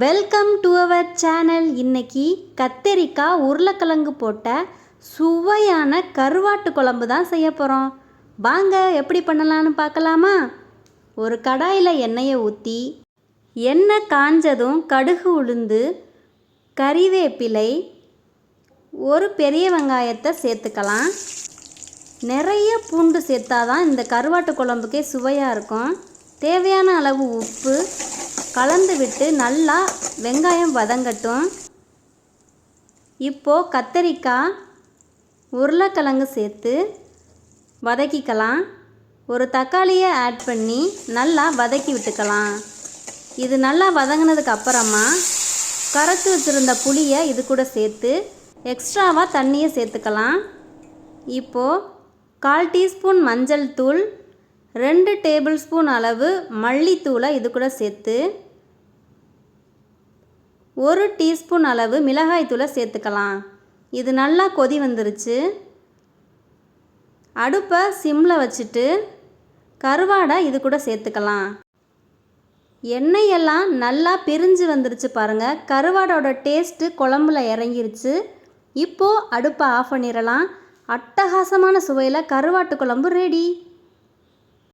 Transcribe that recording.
Welcome to our channel இன்னைக்கு கத்தரிக்காய் உருளைக்கிழங்கு போட்ட சுவையான கருவாட்டு குழம்பு தான் செய்ய போகிறோம் வாங்க எப்படி பண்ணலான்னு பார்க்கலாமா? ஒரு கடாயில் எண்ணெயை ஊற்றி எண்ணெய் காஞ்சதும் கடுகு உளுந்து கறிவேப்பிலை ஒரு பெரிய வெங்காயத்தை சேர்த்துக்கலாம். நிறைய பூண்டு சேர்த்தாதான் இந்த கருவாட்டு குழம்புக்கே சுவையாக இருக்கும். தேவையான அளவு உப்பு கலந்து விட்டு நல்லா வெங்காயம் வதங்கட்டும். இப்போது கத்தரிக்காய் உருளைக்கிழங்கு சேர்த்து வதக்கிக்கலாம். ஒரு தக்காளியை ஆட் பண்ணி நல்லா வதக்கி விட்டுக்கலாம். இது நல்லா வதங்கினதுக்கு அப்புறமா கரைச்சி வச்சுருந்த புளியை இது கூட சேர்த்து எக்ஸ்ட்ராவாக தண்ணியை சேர்த்துக்கலாம். இப்போது கால் டீஸ்பூன் மஞ்சள் தூள் ரெண்டு டேபிள் ஸ்பூன் அளவு மல்லித்தூளை இது கூட சேர்த்து ஒரு டீஸ்பூன் அளவு மிளகாய்த்தூளை சேர்த்துக்கலாம். இது நல்லா கொதி வந்துருச்சு. அடுப்பை சிம்மில் வச்சுட்டு கருவாடை இது கூட சேர்த்துக்கலாம். எண்ணெயெல்லாம் நல்லா பிரிஞ்சு வந்துருச்சு பாருங்கள் கருவாடோட டேஸ்ட்டு குழம்புல இறங்கிருச்சு. இப்போது அடுப்பை ஆஃப் பண்ணிடலாம். அட்டகாசமான சுவையில் கருவாட்டு குழம்பு ரெடி